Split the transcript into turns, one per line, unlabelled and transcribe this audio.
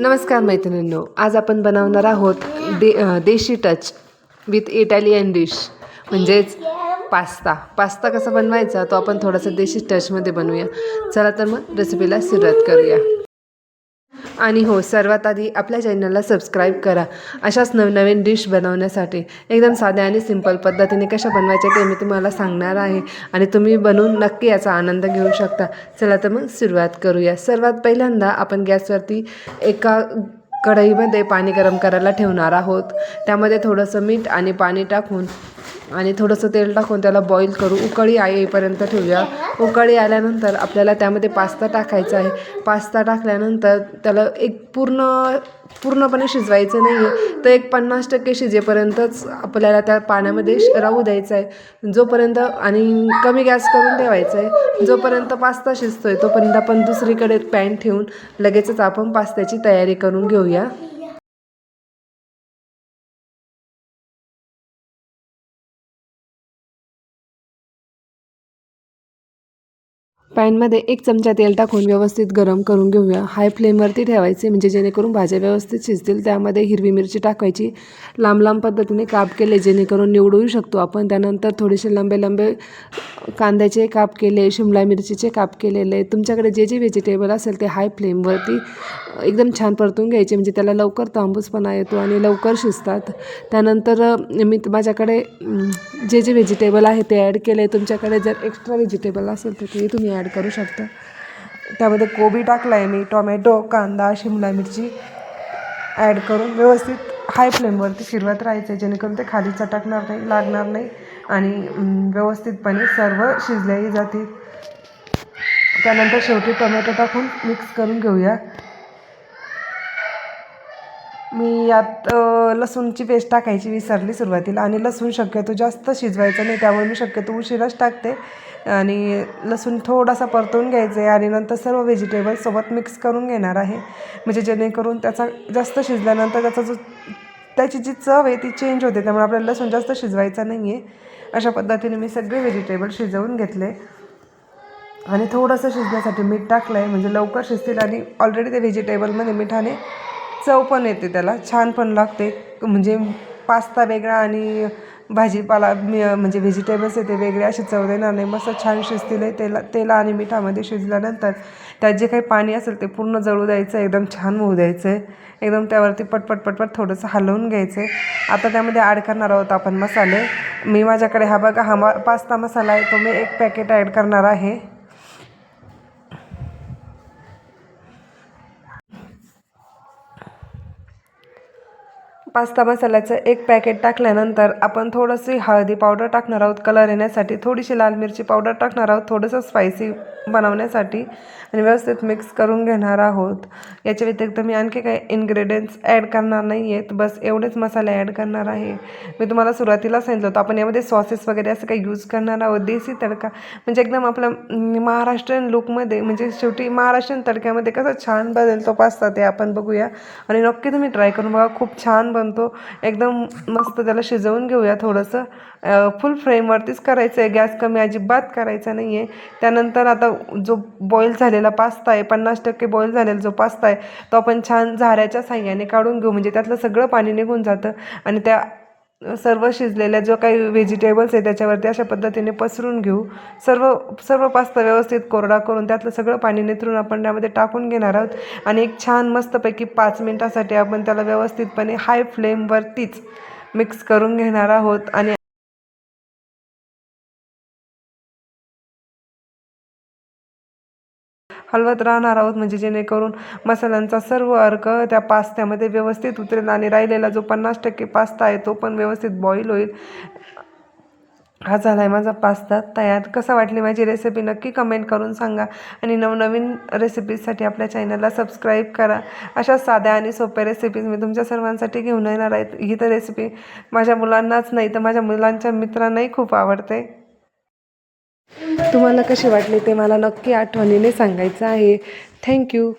नमस्कार मैत्रिणींनो आज आपण बनवणार आहोत दे देशी टच विथ इटालियन डिश म्हणजेच पास्ता. पास्ता कसा बनवायचा तो आपण थोडासा देशी टचमध्ये बनवूया. चला तर मग रेसिपीला सुरुवात करूया. आणि हो सर्वात आधी आपल्या चॅनलला सबस्क्राईब करा. अशाच नवनवीन डिश बनवण्यासाठी एकदम साध्या आणि सिंपल पद्धतीने कशा बनवायच्या ते मी तुम्हाला सांगणार आहे. आणि तुम्ही बनवून नक्की याचा आनंद घेऊ शकता. चला तर मग सुरुवात करूया. सर्वात पहिल्यांदा आपण गॅसवरती एका कढईमध्ये पाणी गरम करायला ठेवणार आहोत. त्यामध्ये थोडंसं मीठ आणि पाणी टाकून आणि थोडंसं तेल टाकून त्याला बॉईल करू. उकळी येईपर्यंत ठेवूया. उकळी आल्यानंतर आपल्याला त्यामध्ये पास्ता टाकायचा आहे. पास्ता टाकल्यानंतर त्याला एक पूर्ण पूर्णपणे शिजवायचं नाही आहे तर एक पन्नास टक्के शिजेपर्यंतच आपल्याला त्या पाण्यामध्ये राहू द्यायचं आहे. जोपर्यंत आणि कमी गॅस करून ठेवायचं आहे. जोपर्यंत पास्ता शिजतो आहे तोपर्यंत आपण दुसरीकडे पॅन ठेवून लगेचच आपण पास्त्याची तयारी करून घेऊया. पॅनमध्ये एक चमचा तेल टाकून व्यवस्थित गरम करून घेऊया. हाय फ्लेमवरती ठेवायचे म्हणजे जेणेकरून भाज्या व्यवस्थित शिजतील. त्यामध्ये हिरवी मिरची टाकायची. लांब लांब पद्धतीने काप केले जेणेकरून निवडूही शकतो आपण. त्यानंतर थोडेसे लंबे लंबे कांद्याचे काप केले शिमला मिरचीचे काप केलेले. तुमच्याकडे जे जे व्हेजिटेबल असेल ते हाय फ्लेमवरती एकदम छान परतून घ्यायचे. म्हणजे त्याला लवकर तांबूसपणा येतो आणि लवकर शिजतात. त्यानंतर मी माझ्याकडे जे जे व्हेजिटेबल आहे ते ॲड केले. तुमच्याकडे जर एक्स्ट्रा व्हेजिटेबल असेल तर ते तुम्ही ॲड करू शकता. त्यामध्ये कोबी टाकला आहे मी टोमॅटो कांदा शिमला मिरची ॲड करून व्यवस्थित हाय फ्लेमवरती फिरवत राहायचं जेणेकरून ते खाली चटकणार नाही लागणार नाही आणि व्यवस्थितपणे सर्व शिजल्याही जातील. त्यानंतर शेवटी टोमॅटो टाकून मिक्स करून घेऊया. मी यात लसूणची पेस्ट टाकायची विसरली सुरुवातीला आणि लसूण शक्यतो जास्त शिजवायचं नाही त्यामुळे मी शक्यतो उशिराच टाकते. आणि लसूण थोडासा परतून घ्यायचं आहे आणि नंतर सर्व व्हेजिटेबल सोबत मिक्स करून घेणार आहे. म्हणजे जेणेकरून त्याचा जास्त शिजल्यानंतर त्याचा जो त्याची जी चव आहे ती चेंज होते त्यामुळे आपल्याला लसूण जास्त शिजवायचा नाही आहे अशा पद्धतीने मी सगळे व्हेजिटेबल शिजवून घेतले. आणि थोडंसं शिजण्यासाठी मीठ टाकलं आहे म्हणजे लवकर शिजतील आणि ऑलरेडी ते व्हेजिटेबलमध्ये मिठाने चव पण येते त्याला छान पण लागते. म्हणजे पास्ता वेगळा आणि भाजीपाला म्हणजे व्हेजिटेबल्स आहे ते वेगळे असे चव देणार नाही. मस्त छान शिजतील तेला तेला आणि मिठामध्ये शिजल्यानंतर त्यात जे काही पाणी असेल ते पूर्ण जळू द्यायचं एकदम छान होऊ द्यायचं. आहे एकदम त्यावरती पटपट पटपट थोडंसं हलवून घ्यायचं. आहे आता त्यामध्ये ॲड करणार आहोत आपण मसाले. मी माझ्याकडे हा बघा हा पास्ता मसाला आहे तो मी एक पॅकेट ॲड करणार आहे. पास्ता मसाल्याचं एक पॅकेट टाकल्यानंतर आपण थोडंशी हळदी पावडर टाकणार आहोत. कलर येण्यासाठी थोडीशी लाल मिरची पावडर टाकणार आहोत. थोडंसं स्पायसी बनवण्यासाठी आणि व्यवस्थित मिक्स करून घेणार आहोत. याच्या व्यतिरिक्त मी आणखी काही इन्ग्रेडियंट्स ॲड करणार नाही आहेत बस एवढेच मसाले ॲड करणार आहे. मी तुम्हाला सुरुवातीला सांगितलं होतं आपण यामध्ये सॉसेस वगैरे असं काही यूज करणार आहोत. देसी तडका म्हणजे एकदम आपलं महाराष्ट्रीयन लुकमध्ये म्हणजे शेवटी महाराष्ट्रीयन तडक्यामध्ये कसं छान बनेल तो पास्ता ते आपण बघूया. आणि नक्की तुम्ही ट्राय करून बघा खूप छान बनतो. एकदम मस्त त्याला शिजवून घेऊया थोडंसं. फुल फ्लेमवरतीच करायचं आहे गॅस कमी अजिबात करायचा नाही आहे त्यानंतर आता जो बॉईल झालेला पास्ता आहे पन्नास टक्के बॉईल झालेला जो पास्ता आहे तो आपण छान झाऱ्याच्या साह्याने काढून घेऊ. म्हणजे त्यातलं सगळं पाणी निघून जातं. आणि त्या सर्व शिजलेल्या जो काही व्हेजिटेबल्स आहे त्याच्यावरती अशा पद्धतीने पसरून घेऊ. सर्व सर्व पास्ता व्यवस्थित कोरडा करून त्यातलं सगळं पाणी निथरून आपण त्यामध्ये टाकून घेणार आहोत. आणि एक छान मस्तपैकी पाच मिनटासाठी आपण त्याला व्यवस्थितपणे हाय फ्लेमवरतीच मिक्स करून घेणार आहोत. आणि हलवत राहणार आहोत. म्हणजे जेणेकरून मसाल्यांचा सर्व अर्क त्या पास्त्यामध्ये व्यवस्थित उतरेल आणि राहिलेला जो पन्नास टक्के पास्ता आहे तो पण व्यवस्थित बॉईल होईल. हा झाला आहे माझा पास्ता तयार. कसा वाटली माझी रेसिपी नक्की कमेंट करून सांगा. आणि नवनवीन रेसिपीजसाठी आपल्या चॅनलला सबस्क्राईब करा. अशा साध्या आणि सोप्या रेसिपीज मी तुमच्या सर्वांसाठी घेऊन येणार आहेत ही तर रेसिपी माझ्या मुलांनाच नाही तर माझ्या मुलांच्या मित्रांनाही खूप आवडते. तुम्हाला कशी वाटली ते मला नक्की आठवणीने सांगायचं आहे. थँक्यू